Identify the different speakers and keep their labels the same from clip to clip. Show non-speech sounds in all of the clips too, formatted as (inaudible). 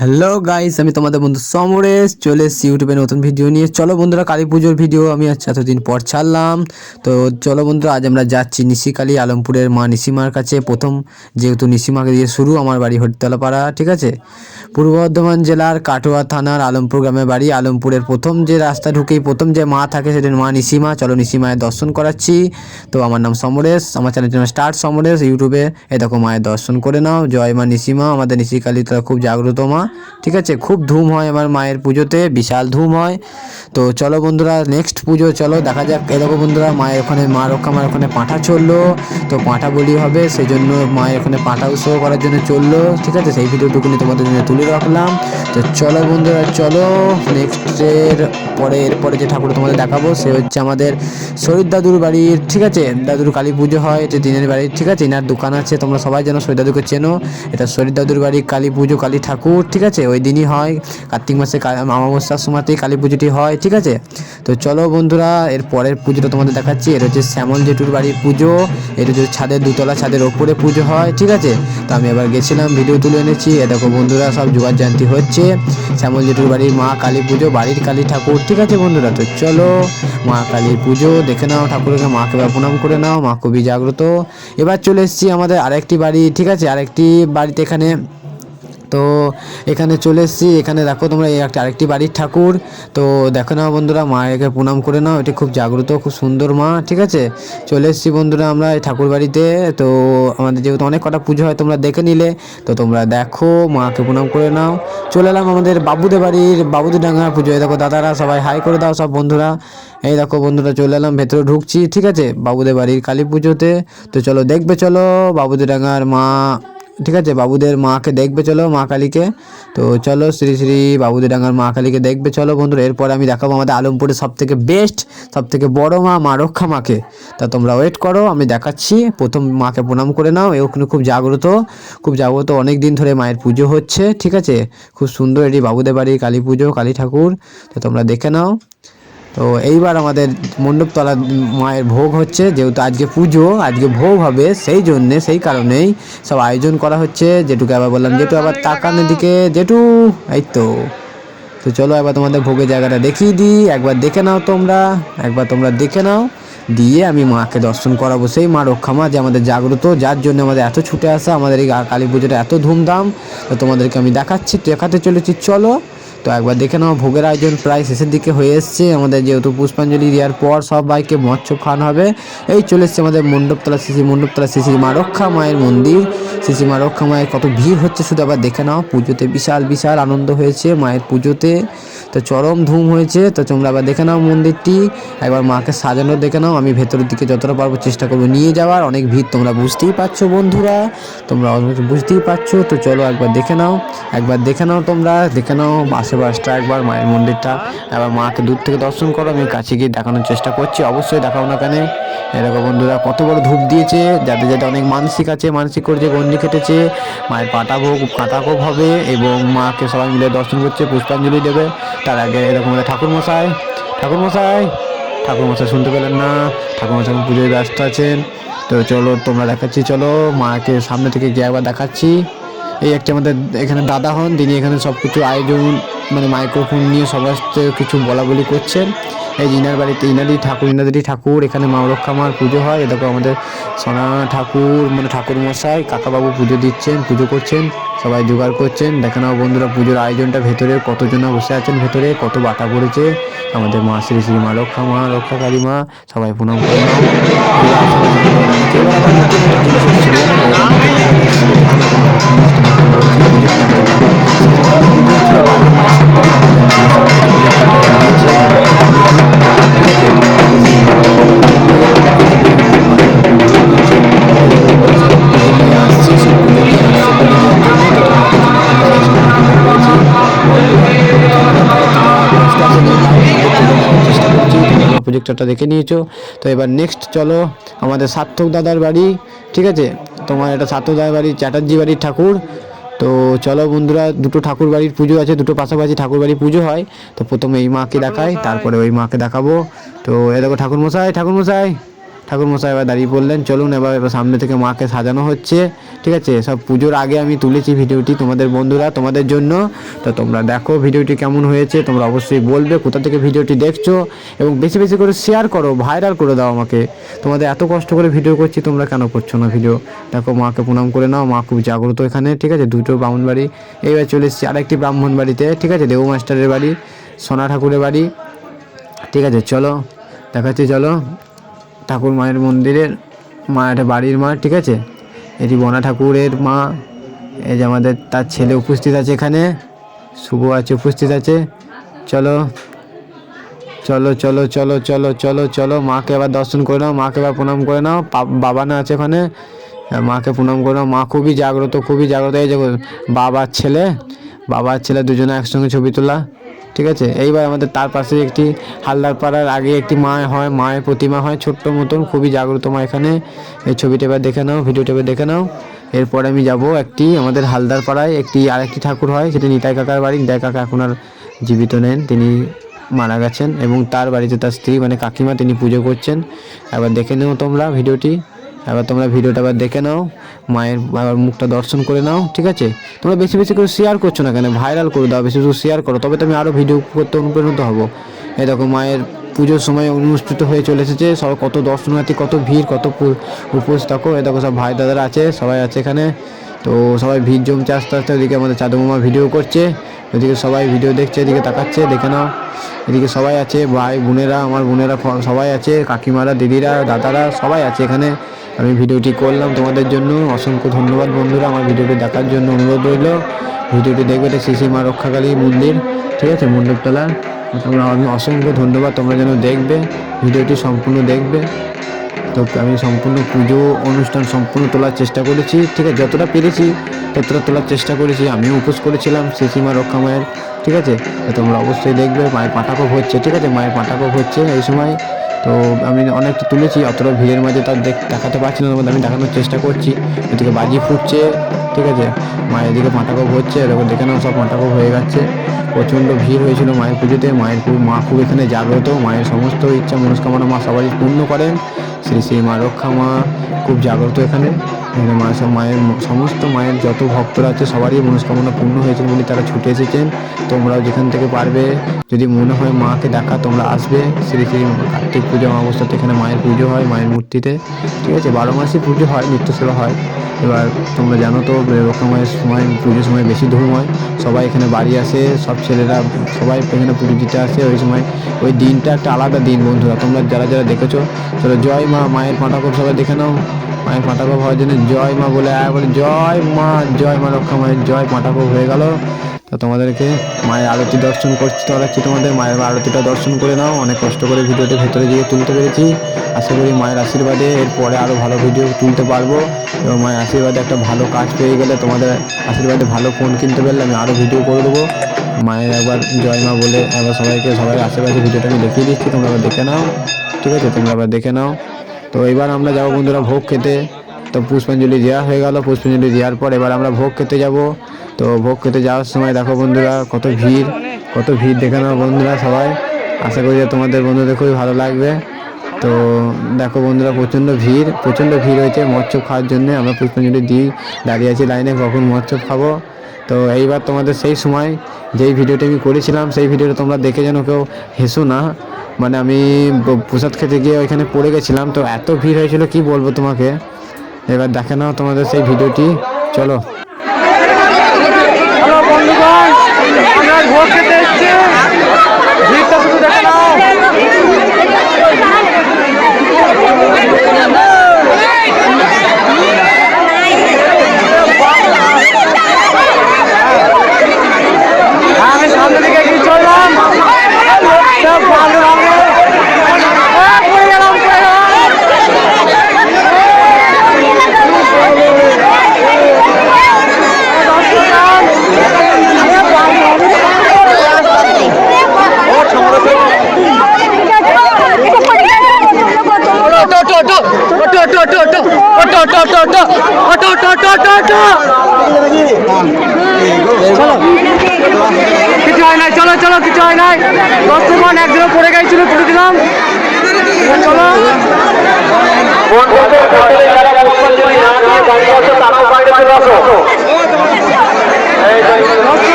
Speaker 1: Hello guys আমি তোমাদের বন্ধু সমরেশ, চলে এসেছি ইউটিউবে নতুন ভিডিও নিয়ে। চলো বন্ধুরা, কালী পুজোর ভিডিও আমি আজ এতদিন পর ছাড়লাম। তো চলো বন্ধুরা, আজ আমরা যাচ্ছি নিশিকালী আলমপুরের মা নিশিমার কাছে। প্রথম যেহেতু নিশিমাকে দিয়ে শুরু, আমার বাড়ি হরিতলাপাড়া, ঠিক আছে? পূর্ব বর্ধমান জেলার কাটোয়া থানার আলমপুর গ্রামের বাড়ি। আলমপুরের প্রথম যে রাস্তা ঢুকেই, প্রথম যে মা থাকে সেটা মা নিশিমা। চলো নিশিমায়ের দর্শন করাচ্ছি। তো আমার নাম সমরেশ, আমার চ্যানেলটির নাম স্টার্ট সমরেশ। ইউটিউবে এ দেখো মায়ের দর্শন করে নাও। জয় মা নিশিমা, আমাদের নিশিকালী তারা খুব জাগ্রত মা। ঠিক আছে? খুব ধুম হয় আমার মায়ের পুজোতে, বিশাল ধুম হয়। তো চলো বন্ধুরা নেক্সট পুজো চলো, দেখা যাক। এরকম বন্ধুরা, মায়ের ওখানে, মা রক্ষা মায়ের ওখানে পাঁঠা চলল। তো পাঁঠা বলি হবে সেই জন্য মায়ের ওখানে পাঁঠা উৎসব করার জন্য চলল। ঠিক আছে? সেই ভিডিওটুকুনি তোমাদের জন্য তুলে রাখলাম তো চলো বন্ধুরা, চলো নেক্সটের পরে এরপরে যে ঠাকুর তোমাদের দেখাবো, সে হচ্ছে আমাদের শরীর দাদুর বাড়ির ঠিক আছে? দাদুর কালী পুজো হয়, যে দিনের বাড়ির ঠিক আছে? এনার দোকান আছে, তোমরা সবাই যেন শরীর দাদুকে চেনো। এটা শরীর দাদুর বাড়ির কালী পুজো, কালী ঠাকুর, ঠিক আছে? ওই দিনই হয়। কার্তিক মাসে অমাবস্যার সময়তেই কালী পুজোটি হয়, ঠিক আছে? তো চলো বন্ধুরা, এর পরের পুজোটা তোমাদের দেখাচ্ছি। এটা হচ্ছে শ্যামল জেঠুর বাড়ির পুজো। এটা হচ্ছে ছাদের দুতলা, ছাদের ওপরে পুজো হয়, ঠিক আছে? তো আমি এবার গেছিলাম, ভিডিও তুলে এনেছি। এ দেখো বন্ধুরা, সব জোগাড় জানতি হচ্ছে। শ্যামল জেঠুর বাড়ির মা কালী পুজো, বাড়ির কালী ঠাকুর ঠিক আছে বন্ধুরা, তো চলো মা কালীর পুজো, দেখে নাও, ঠাকুরকে মাকে প্রণাম করে নাও, মা খুবই জাগ্রত। এবার চলে এসেছি আমাদের আরেকটি বাড়ি, ঠিক আছে? আরেকটি বাড়িতে এখানে তো এখানে চলে এসেছি। এখানে দেখো তোমরা এই একটা আরেকটি বাড়ির ঠাকুর। তো দেখো নাও বন্ধুরা, মায়েকে প্রণাম করে নাও। এটি খুব জাগ্রত, খুব সুন্দর মা, ঠিক আছে? চলে এসেছি বন্ধুরা আমরা এই ঠাকুর বাড়িতে। তো আমাদের যেহেতু অনেক কটা পুজো হয়, তোমরা দেখে নিলে। তো তোমরা দেখো, মাকে প্রণাম করে নাও। চলে এলাম আমাদের বাবুদের বাড়ির বাবুদের ডাঙ্গা পুজো। এই দেখো দাদারা সবাই হাই করে দাও সব বন্ধুরা। এই দেখো বন্ধুরা, চলে এলাম, ভেতরে ঢুকছি, ঠিক আছে? বাবুদের বাড়ির কালী পুজোতে। তো চলো, দেখবে, চলো বাবুদের ডাঙ্গার মা। ঠিক আছে, বাবুদের মাকে দেখবে চলো, মা কালীকে। তো চলো, শ্রী শ্রী বাবুদের ডাঙ্গার মা কালীকে দেখবে চলো বন্ধুরা। এরপরে আমি দেখাবো আমাদের আলমপুরের সব থেকে বেস্ট সব থেকে বড় মা মা রক্ষা মাকে। তা তোমরা ওয়েট করো, আমি দেখাচ্ছি। প্রথম মাকে প্রণাম করে নাও এ ওখানে খুব জাগ্রত। খুব জাগ্রত অনেক দিন ধরে মায়ের পুজো হচ্ছে, ঠিক আছে? খুব সুন্দর এটি বাবুদের বাড়ি কালী পুজো, কালী ঠাকুর। তো তোমরা দেখে নাও। তো এইবার আমাদের মণ্ডপতলা মায়ের ভোগ হচ্ছে, যেহেতু আজকে পুজো, আজকে ভোগ হবে, সেই জন্যে, সেই কারণেই সব আয়োজন করা হচ্ছে। যেটুকু আবার বললাম, যেটু আবার তাকানোর দিকে, যেটু, এই তো। তো চলো একবার তোমাদের ভোগের জায়গাটা দেখিয়ে দিই। একবার দেখে নাও তোমরা, একবার তোমরা দেখে নাও। দিয়ে আমি মাকে দর্শন করাবো। সেই মা রক্ষা মা যে আমাদের জাগ্রত, যার জন্য আমাদের এত ছুটে আসা, আমাদের এই কালী পুজোটা এত ধুমধাম। তো তোমাদেরকে আমি দেখাচ্ছি, দেখাতে চলেছি। চলো তো একবার দেখে নাও, ভোগের আয়োজন প্রায় শেষের দিকে হয়ে এসছে। আমাদের যেহেতু পুষ্পাঞ্জলি দেওয়ার পর সব সবাইকে মৎস্য খাওয়ানো হবে। এই চলে এসছে আমাদের মণ্ডপতলা শিশি মণ্ডপতলা শিশি মা রক্ষা মায়ের মন্দির। শিশি মা রক্ষা মায়ের কত ভিড় হচ্ছে শুধু আবার দেখে নাও। পুজোতে বিশাল বিশাল আনন্দ হয়েছে মায়ের পুজোতে। তো চরম ধুম হয়েছে, তো তোমরা আবার দেখে নাও মন্দিরটি, একবার মাকে সাজানো দেখে নাও, আমি ভেতরের দিকে যতটা পারব চেষ্টা করব নিয়ে যাওয়ার, অনেক ভিড় তোমরা বুঝতেই পারছ বন্ধুরা, তোমরা বুঝতেই পারছ, তো চলো একবার দেখে নাও, একবার দেখে নাও তোমরা, দেখে নাও আশেপাশটা একবার মায়ের মন্দিরটা এবার মাকে দূর থেকে দর্শন করো, আমি কাছে গিয়ে দেখানোর চেষ্টা করছি, অবশ্যই দেখাও না কেন, এরকম বন্ধুরা কত বড় ধূপ দিয়েছে যাতে যাতে অনেক মানসিক আছে, মানসিক করেছে গন্ডি খেটেছে, মায়ের পাটা ভোগ, কাঁটা ভোগ হবে, এবং মাকে সবাই মিলে দর্শন করছে, পুষ্পাঞ্জলি দেবে তার আগে এরকম হলে ঠাকুরমশাই ঠাকুরমশাই ঠাকুরমশাই ঠাকুর মশাই শুনতে পেলেন না, ঠাকুরমশাই পুজোয় ব্যস্ত আছেন। তো চলো, তোমরা দেখাচ্ছি, চলো, মাকে সামনে থেকে গিয়ে একবার দেখাচ্ছি। এই একটি আমাদের এখানে দাদা হন, তিনি এখানে সব কিছু আয়োজন মানে মাইক্রোফোন নিয়ে সবার কিছু বলা বলি করছেন। এই ইনার বাড়িতে ইনারই ঠাকুর ইনাদেরই ঠাকুর, এখানে মা রক্ষা মার পুজো হয়। এ দেখো আমাদের সোনা ঠাকুর মানে ঠাকুর মশাই কাকাবাবু পুজো দিচ্ছেন, পুজো করছেন, সবাই জোগাড় করছেন। দেখে নাও বন্ধুরা, পুজোর আয়োজনটা ভেতরে, কতজনা বসে আছেন ভেতরে, কত বাটা পড়েছে। আমাদের মা শ্রী শ্রী মা রক্ষা মা রক্ষাকারী মা, সবাই প্রণাম করে (laughs) প্রজেক্টরটা দেখে নিয়েছো। তো এবার নেক্সট চলো আমাদের সার্থক দাদার বাড়ি, ঠিক আছে? তোমার এটা সার্থক দাদার বাড়ি, চ্যাটার্জি বাড়ির ঠাকুর। তো চলো বন্ধুরা, দুটো ঠাকুর বাড়ির পুজো আছে, দুটো পাশাপাশি ঠাকুর বাড়ির পুজো হয়। তো প্রথমে এই মাকে দেখায় তারপরে ওই মাকে দেখাবো। তো এ দেখো ঠাকুর মশাই ঠাকুর মশাই ঠাকুর মশাই এবার দাঁড়িয়ে পড়লেন চলুন এবার এবার সামনে থেকে মাকে সাজানো হচ্ছে, ঠিক আছে? সব পুজোর আগে আমি তুলেছি ভিডিওটি তোমাদের বন্ধুরা, তোমাদের জন্য। তো তোমরা দেখো ভিডিওটি কেমন হয়েছে, তোমরা অবশ্যই বলবে কোথা থেকে ভিডিওটি দেখছ এবং বেশি বেশি করে শেয়ার করো ভাইরাল করে দাও আমাকে। তোমাদের এত কষ্ট করে ভিডিও করছি, তোমরা কেন করছ না ভিডিও দেখো, মাকে প্রণাম করে নাও, মা খুব জাগ্রত এখানে, ঠিক আছে? দুটো ব্রাহ্মণ বাড়ি। এইবার চলে এসেছি আরেকটি ব্রাহ্মণ বাড়িতে, ঠিক আছে? দেবু মাস্টারের বাড়ি, সোনা ঠাকুরের বাড়ি, ঠিক আছে? চলো, দেখাচ্ছি, চলো। ঠাকুর মায়ের মন্দিরের মা একটা বাড়ির মা ঠিক আছে? এটি বনা ঠাকুরের মা। এই যে আমাদের তার ছেলে উপস্থিত আছে এখানে। শুভ আছে উপস্থিত আছে। চলো চলো চলো চলো চলো চলো চলো মাকে আবার দর্শন করে নাও মাকে এবার প্রণাম করে নাও। বাবা না আছে ওখানে হ্যাঁ, মাকে প্রণাম করে নাও। মা খুবই জাগ্রত খুবই জাগ্রত। এই যে বাবার ছেলে বাবার ছেলে দুজনে একসঙ্গে ছবি তোলা। ঠিক আছে? এইবার আমাদের তার পাশে একটি হালদার পাড়ার আগে একটি মা হয়, মায়ের প্রতিমা হয়। ছোট্ট মতন, খুবই জাগ্রত মা এখানে। এই ছবিটা এবার দেখে নাও, ভিডিওটা এবার দেখে নাও। এরপরে আমি যাব একটি আমাদের হালদার পাড়ায় একটি, আরেকটি ঠাকুর হয়, সেটি নিতাই কাকার বাড়ি। নিতাই কাকা এখন আর জীবিত নেন তিনি মারা গেছেন এবং তার বাড়িতে তার স্ত্রী মানে কাকিমা, তিনি পুজো করছেন। এবার দেখে নাও তোমরা ভিডিওটি। এবার তোমরা ভিডিওটা আবার দেখে নাও, মায়ের আবার মুখটা দর্শন করে নাও, ঠিক আছে? তোমরা বেশি বেশি করে শেয়ার করছ না কেন? ভাইরাল করে দাও, বেশি বেশি শেয়ার করো, তবে তুমি আরও ভিডিও করতে অনুপ্রাণিত হব। এই দেখো, মায়ের পুজোর সময় অনুষ্ঠিত হয়ে চলে এসেছে সব কত দর্শনার্থী, কত ভিড়, কত উপোস থাকো এ দেখো, সব ভাই দাদারা আছে, সবাই আছে এখানে। তো সবাই ভিড় জমছে আস্তে আস্তে, ওদিকে আমাদের চাদু মামা ভিডিও করছে, ওদিকে সবাই ভিডিও দেখছে, এদিকে তাকাচ্ছে, দেখে নাও। এদিকে সবাই আছে, ভাই, বোনেরা, আমার বোনেরা, সবাই আছে, কাকিমারা, দিদিরা, দাদারা, সবাই আছে এখানে। আমি ভিডিওটি করলাম তোমাদের জন্য। অসংখ্য ধন্যবাদ বন্ধুরা, আমার ভিডিওটি দেখার জন্য অনুরোধ রইল। ভিডিওটি দেখবে এটা শ্রী মা রক্ষাকালী মন্দির, ঠিক আছে? মণ্ডপতলা। তোমরা আমি অসংখ্য ধন্যবাদ, তোমরা যেন দেখবে, ভিডিওটি সম্পূর্ণ দেখবে। তো আমি সম্পূর্ণ পুজো অনুষ্ঠান সম্পূর্ণ তোলার চেষ্টা করেছি, ঠিক আছে? যতটা পেরেছি, ততটা তোলার চেষ্টা করেছি। আমিও উপোস করেছিলাম শ্রীসীমা রক্ষা মায়ের, ঠিক আছে? তোমরা অবশ্যই দেখবে, মায়ের পাঠাকপ হচ্ছে, ঠিক আছে? মায়ের পাঠাকপ হচ্ছে এই সময়। তো আমি অনেকটা তুলেছি, অতটা ভিড়ের মাঝে তার দেখ দেখাতে পারছি না আমি দেখানোর চেষ্টা করছি। এদিকে বাজি ফুটছে, ঠিক আছে? মায়ের এদিকে পাঠাকপ হচ্ছে, এরকম দেখে নাও সব পাঠাকপ হয়ে যাচ্ছে প্রচণ্ড ভিড় হয়েছিল মায়ের পুজোতে, মায়ের মা খুব এখানে জাগ্রত, মায়ের সমস্ত ইচ্ছা, মনস্কামনা মা সবাই পূর্ণ করেন। শ্রী শ্রী মা রক্ষা মা, খুব জাগ্রত এখানে। এখানে মা সব মায়ের সমস্ত মায়ের যত ভক্তরা আছে, সবারই মনস্কামনা পূর্ণ হয়েছে বলে তারা ছুটে এসেছেন। তোমরাও যেখান থেকে পারবে, যদি মনে হয় মাকে দেখা তোমরা আসবে। শ্রী শ্রী কার্তিক পুজো অবস্থাতে এখানে মায়ের পুজো হয়, মায়ের মূর্তিতে। ঠিক আছে, বারো মাসই পুজো হয় নিত্য সেবা হয়। এবার তোমরা জানো তো রক্ষা মায়ের সময়, পুজোর সময় বেশি ধুম হয়। সবাই এখানে বাড়ি আসে, সব ছেলেরা, সবাই এখানে পুজো দিতে আসে। ওই সময়, ওই দিনটা একটা আলাদা দিন বন্ধুরা, তোমরা যারা যারা দেখেছ চলো জয় মা মায়ের পাঠাকপ সবাই দেখে নাও। মায়ের পাঠাকপ হওয়ার জন্য জয় মা বলে আয় বলে, জয় মা জয় মা রক্ষা মায়ের জয় পাঠাকপ হয়ে গেল। তো তোমাদেরকে মায়ের আরতি দর্শন করতে করাচ্ছি তোমাদের। মায়ের আরতিটা দর্শন করে নাও, অনেক কষ্ট করে ভিডিওটি ভেতরে গিয়ে তুলতে পেরেছি। আশা করি মায়ের আশীর্বাদে এরপরে আরও ভালো ভিডিও তুলতে পারব। এবং মায়ের আশীর্বাদে একটা ভালো কাজ পেয়ে গেলে তোমাদের আশীর্বাদে ভালো ফোন কিনতে পারলে আমি আরও ভিডিও করে দেবো। মায়ের একবার জয় মা বলে একবার সবাইকে, সবাই আশেপাশে ভিডিওটা আমি দেখিয়ে দিচ্ছি, তোমরা আবার দেখে নাও। ঠিক আছে, তোমরা আবার দেখে নাও। তো এবার আমরা যাব বন্ধুরা ভোগ খেতে। তো পুষ্পাঞ্জলি দেওয়া হয়ে গেল, পুষ্পাঞ্জলি দেওয়ার পর এবার আমরা ভোগ খেতে যাব। তো ভোগ খেতে যাওয়ার সময় দেখো বন্ধুরা কত ভিড় কত ভিড় দেখে বন্ধুরা সবাই। আশা করি যে তোমাদের বন্ধুদের খুবই ভালো লাগবে। তো দেখো বন্ধুরা প্রচণ্ড ভিড় প্রচণ্ড ভিড় হয়েছে মৎস্য খাওয়ার জন্য। আমরা পুষ্পাঞ্জলি দিই, দাঁড়িয়ে আছি লাইনে, কখন মৎস্য খাব। তো এইবার তোমাদের সেই সময় যেই ভিডিওটি আমি করেছিলাম, সেই ভিডিওটা তোমরা দেখে যেন কেউ হেসো না। মানে আমি প্রসাদ খেতে গিয়ে ওইখানে পড়ে গেছিলাম, তো এত ভিড় হয়েছিল, কি বলব তোমাকে? এবার দেখে নাও তোমাদের সেই ভিডিওটি, চলো।
Speaker 2: খেতে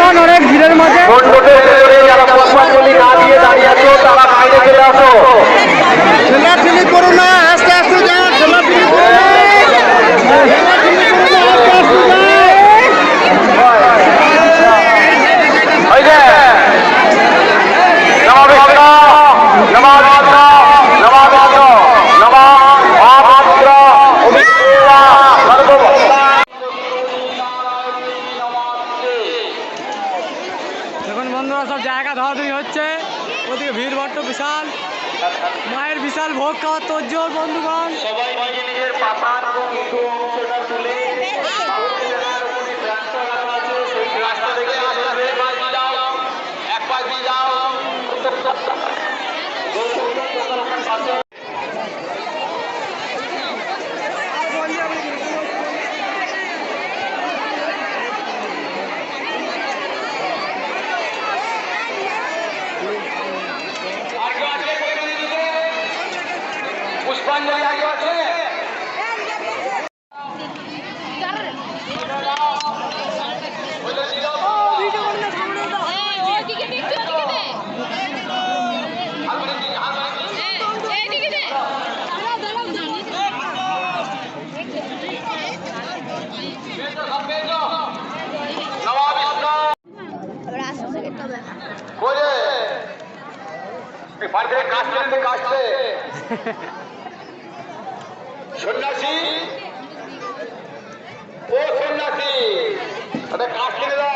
Speaker 2: করলাম অনেক ভিড়ের মাঝে। যারা পুষ্পাঞ্জলি না দিয়ে দাঁড়িয়ে আছো তারা বাইরে চলে আসো। पुष्पांजलि आगे बढ़े পারবে কাটতে কাটতে সন্ন্যাসী। ও সন্ন্যাসী। কাটতে দাও।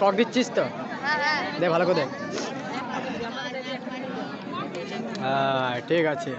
Speaker 3: টক দিচ্ছিস তো? দে ভালো করে দেখ। হ্যাঁ, হ্যাঁ। হ্যাঁ, ঠিক আছে।